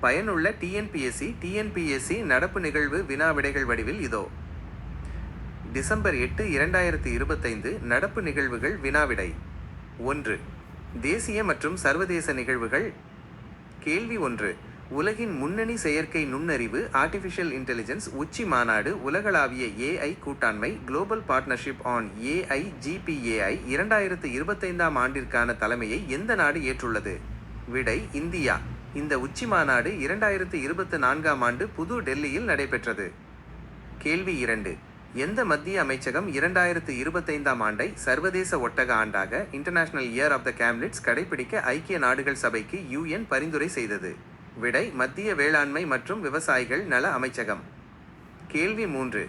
பயனுள்ள TNPSC TNPSC நடப்பு நிகழ்வு வினா விடைகள் வடிவில் இதோ. டிசம்பர் எட்டு இரண்டாயிரத்தி இருபத்தைந்து நடப்பு நிகழ்வுகள் வினாவிடை ஒன்று தேசிய மற்றும் சர்வதேச நிகழ்வுகள். கேள்வி ஒன்று உலகின் முன்னணி செயற்கை நுண்ணறிவு ஆர்டிஃபிஷியல் இன்டெலிஜென்ஸ் உச்சி மாநாடு உலகளாவிய ஏஐ கூட்டாண்மை global partnership on AI GPAI இரண்டாயிரத்து இருபத்தைந்தாம் ஆண்டிற்கான தலைமையை எந்த நாடு ஏற்றுள்ளது? விடை இந்தியா. இந்த உச்சி மாநாடு இரண்டாயிரத்து இருபத்து நான்காம் ஆண்டு புது டெல்லியில் நடைபெற்றது. கேள்வி இரண்டு. எந்த மத்திய அமைச்சகம் இரண்டாயிரத்து இருபத்தைந்தாம் ஆண்டை சர்வதேச ஒட்டக ஆண்டாக international year of the camelids கடைபிடிக்க ஐக்கிய நாடுகள் சபைக்கு யுஎன் பரிந்துரை செய்தது. விடை மத்திய வேளாண்மை மற்றும் விவசாயிகள் நல அமைச்சகம். கேள்வி மூன்று.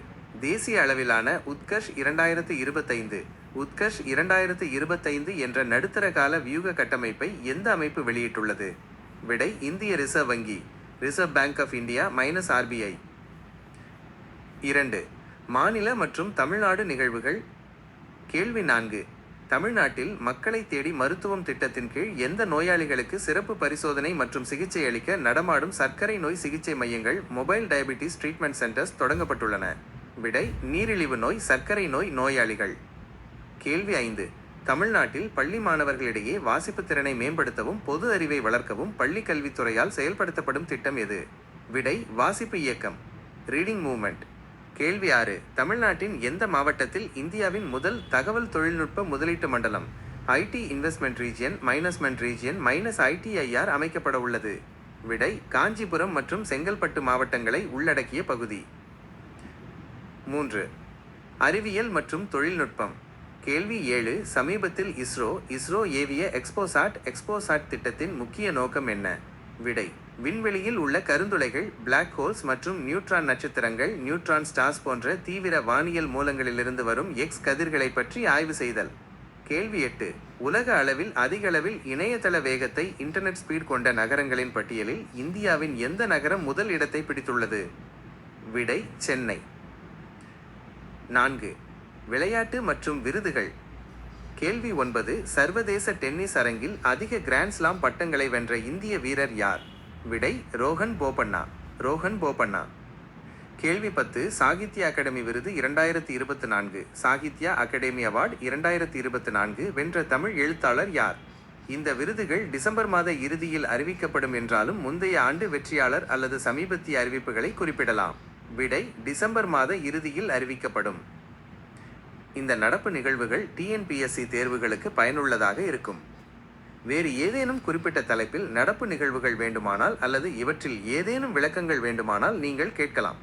தேசிய அளவிலான உத்கர்ஷ் இரண்டாயிரத்து இருபத்தைந்து உத்கர்ஷ் இரண்டாயிரத்து இருபத்தைந்து என்ற நடுத்தர கால வியூக கட்டமைப்பை எந்த அமைப்பு வெளியிட்டுள்ளது? விடை இந்திய ரிசர்வ் வங்கி reserve bank of India minus RBI இரண்டு மாநில மற்றும் தமிழ்நாடு நிகழ்வுகள். கேள்வி நான்கு தமிழ்நாட்டில் மக்களை தேடி மருத்துவம் திட்டத்தின் கீழ் எந்த நோயாளிகளுக்கு சிறப்பு பரிசோதனை மற்றும் சிகிச்சை அளிக்க நடமாடும் சர்க்கரை நோய் சிகிச்சை மையங்கள் மொபைல் டயபிட்டிஸ் ட்ரீட்மெண்ட் சென்டர்ஸ் தொடங்கப்பட்டுள்ளன. விடை நீரிழிவு நோய் சர்க்கரை நோய் நோயாளிகள். கேள்வி ஐந்து தமிழ்நாட்டில் பள்ளி மாணவர்களிடையே வாசிப்பு திறனை மேம்படுத்தவும் பொது அறிவை வளர்க்கவும் பள்ளி கல்வித்துறையால் செயல்படுத்தப்படும் திட்டம் எது? விடை வாசிப்பு இயக்கம். ரீடிங் மூவ்மெண்ட் கேள்வி ஆறு. தமிழ்நாட்டின் எந்த மாவட்டத்தில் இந்தியாவின் முதல் தகவல் தொழில்நுட்ப முதலீட்டு மண்டலம் ஐடி இன்வெஸ்ட்மெண்ட் ரீஜியன் மைனஸ்மெண்ட் ரீஜியன் மைனஸ் ஐடிஐஆர் அமைக்கப்பட உள்ளது? விடை காஞ்சிபுரம் மற்றும் செங்கல்பட்டு மாவட்டங்களை உள்ளடக்கிய பகுதி. மூன்று. அறிவியல் மற்றும் தொழில்நுட்பம். கேள்வி ஏழு சமீபத்தில் இஸ்ரோ இஸ்ரோ ஏவிய எக்ஸ்போசாட் எக்ஸ்போசாட் திட்டத்தின் முக்கிய நோக்கம் என்ன? விடை விண்வெளியில் உள்ள கருந்துளைகள் பிளாக் ஹோல்ஸ் மற்றும் நியூட்ரான் நட்சத்திரங்கள் நியூட்ரான் ஸ்டார்ஸ் போன்ற தீவிர வானியல் மூலங்களிலிருந்து வரும் எக்ஸ் கதிர்களை பற்றி ஆய்வு செய்தல். கேள்வி எட்டு உலக அளவில் அதிக அளவில் இணையதள வேகத்தை இன்டர்நெட் ஸ்பீட் கொண்ட நகரங்களின் பட்டியலில் இந்தியாவின் எந்த நகரம் முதல் இடத்தை பிடித்துள்ளது? விடை சென்னை. நான்கு விளையாட்டு மற்றும் விருதுகள். கேள்வி ஒன்பது சர்வதேச டென்னிஸ் அரங்கில் அதிக கிராண்ட்ஸ்லாம் பட்டங்களை வென்ற இந்திய வீரர் யார்? விடை ரோஹன் போபண்ணா. ரோஹன் போபண்ணா. கேள்வி பத்து சாகித்ய அகாடமி விருது இரண்டாயிரத்தி இருபத்தி நான்கு. சாகித்யா அகாடமி அவார்டு இரண்டாயிரத்தி இருபத்தி நான்கு வென்ற தமிழ் எழுத்தாளர் யார்? இந்த விருதுகள் டிசம்பர் மாத இறுதியில் அறிவிக்கப்படும் என்றாலும் முந்தைய ஆண்டு வெற்றியாளர் அல்லது சமீபத்திய அறிவிப்புகளை குறிப்பிடலாம். விடை டிசம்பர் மாத இறுதியில் அறிவிக்கப்படும். இந்த நடப்பு நிகழ்வுகள் டிஎன்பிஎஸ்சி தேர்வுகளுக்கு பயனுள்ளதாக இருக்கும். வேறு ஏதேனும் குறிப்பிட்ட தலைப்பில் நடப்பு நிகழ்வுகள் வேண்டுமானால் அல்லது இவற்றில் ஏதேனும் விளக்கங்கள் வேண்டுமானால் நீங்கள் கேட்கலாம்.